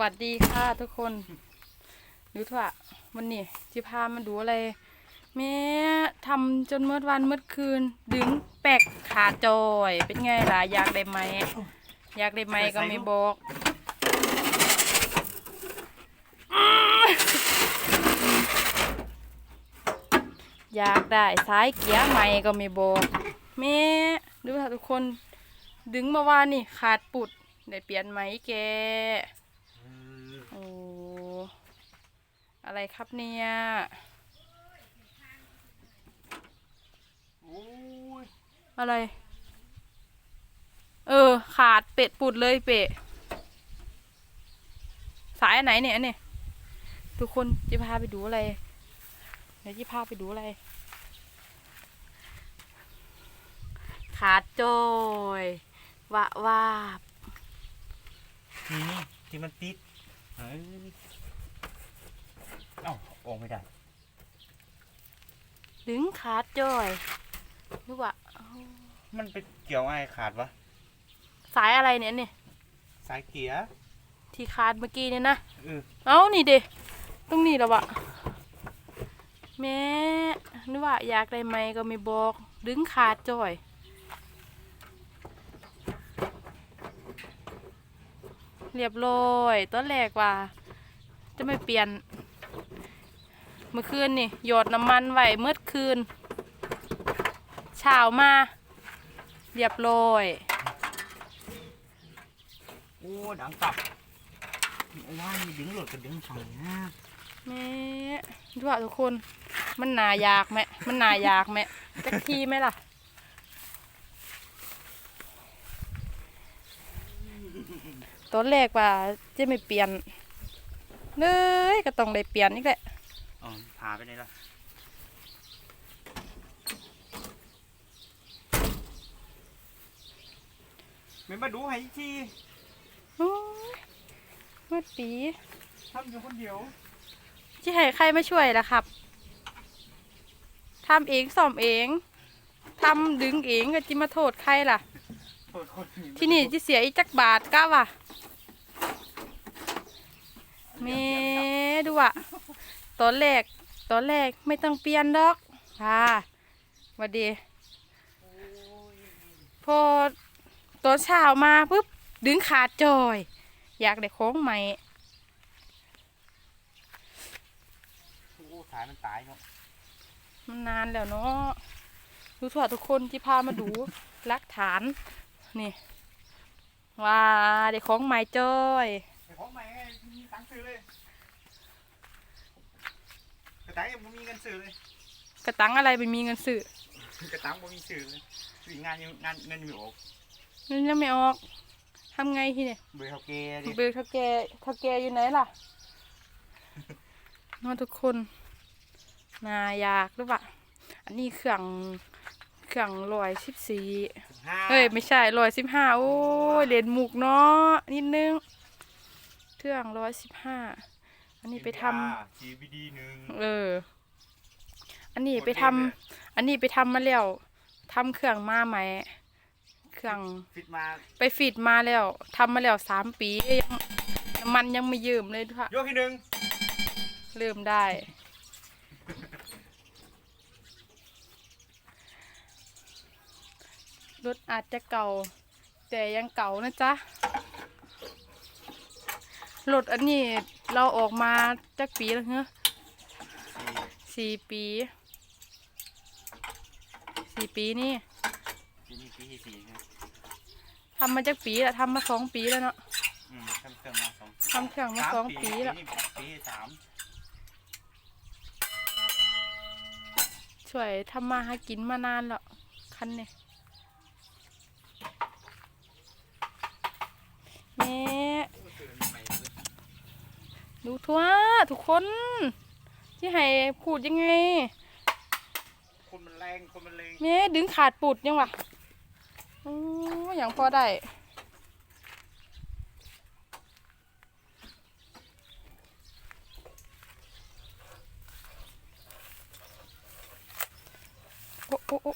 วัสดีค่ะทุกคนดูเถอะวันนี้จิพามาดูอะไรแม่ทำจนเมื่อวันเมื่อคืน ดึงแปกขาจอย เป็นไงล่ะอยากได้ไหมอยากได้ไหมก็ไม่บอกอยากได้สายเกียร์ใหม่ก็ไม่บอกแม่ดูค่ะทุกคน ดึงมาวานนี่ขาดปุดได้เปลี่ยนไหมแก โอ้ อะไรครับเนี่ยอะไร เออ ขาดเป็ดปุดเลยเป็ดสายอันไหนเนี่ยอันเนี่ยทุกคนจะพาไปดูอะไร เดี๋ยวจะพาไปดูอะไร ขาดจอยวะวาบนี่นี่ที่มันติดเอ้ย เอ้าออกไม่ได้ ดึงขาดจอยนึกว่าเอ้ามันไปเกี่ยวอะไรขาดวะ สายอะไรเนี่ยเนี่ยสายเกียร์ที่ขาดเมื่อกี้เนี่ยนะเออเอานี่เดตรงนี้แล้ววะแม่นึกว่าอยากได้ไหมก็ไม่บอก ดึงขาดจ่อยเรียบร้อยตอนแรกว่า จะไม่เปลี่ยน เมื่อคืนนี่หยดน้ำมันไว้เมื่อคืนเช้ามา เรียบร้อยโอ้ดังกลับว่ามีดึงหลุดกับดึงฝั่งนะแม่ดูว่าทุกคน มันหนายากไหมมันหนายากไหมจักทีไหมล่ะตอนแรกว่าจะไม่เปลี่ยนเลยก็ต้องได้เปลี่ยนอีกแหละ อ๋อพาไปไหนล่ะไม่มาดูให้อีกทีโอ้ยเมื่อปีทำอยู่คนเดียวจะให้ใครมาช่วยล่ะครับทำเองซ่อมเองทำดึงเองก็จิมาโทษใครล่ะ โทษคนที่นี่จะเสียอีกจักบาทก้าวะแม่ดูอะ ตอนแรกตอนแรกไม่ต้องเปลี่ยนดอกค่ะหวัดดี พอตอนเช้ามาปุ๊บดึงขาดจอย อยากได้โค้งใหม่โอ้สายมันตายเนาะมันนานแล้วเนาะดูถั่วทุกคนที่พามาดูรักฐาน นี่ว่าได้ของใหม่จอยไอ้ของใหม่ไงมีตังค์ซื้อเลยก ระตังยังบ่มีเงินซื้อเลย กระตังอะไรไม่มีเงินซื้อกระตังบ่มีซื้อเลยซื้องานยังงานเงินยังไม่ออกเงินยังไม่ออกทำไงทีเนี่ยเบื่อเขาเกย์ดิเบลเท่าแกเท่าแกอยู่ไหนล่ะน้องทุกคนนายากหรือเปล่าอันนี้เครื่องเครื่องลอยสิบสี่ห้าเฮ้ยไม่ใช่ลอยสิบห้าโอ้ยเหรียญหมุกเนาะนิดนึงเครื่องร้อยสิบห้า อันนี้ไปทำ GBD หนึ่งเออ อันนี้ไปทำ อันนี้ไปทำมาแล้วทำเครื่องมาใหม่เครื่องฟิตมาไปฟีดมาแล้วทำมาแล้วสามปียังน้ำมันยังไม่ยืมเลยค่ะยกที่หนึ่งเริ่มได้ รถอาจจะเก่า แต่ยังเก่านะจ๊ะ รถอันนี้เราออกมาจากปีแล้วเหรอสี่ปีสี่ปีนี่ปีนี้ปีที่สี่ครับทำมาจากปีแล้วทำมาสองปีแล้วเนาะอืมทำเครื่องมาสองปีทำเครื่องมาสองปีแล้วนี่ปีที่สามช่วยทำมาหากินมานานแล้วคันเนี่ยแม่ ดูทั่วทุกคนที่ให้พูดยังไง คนมันแรงคนมันแรงแม่ดึงขาดปุดยังวะโอ้อย่างพอได้โอ้โอ้โอ้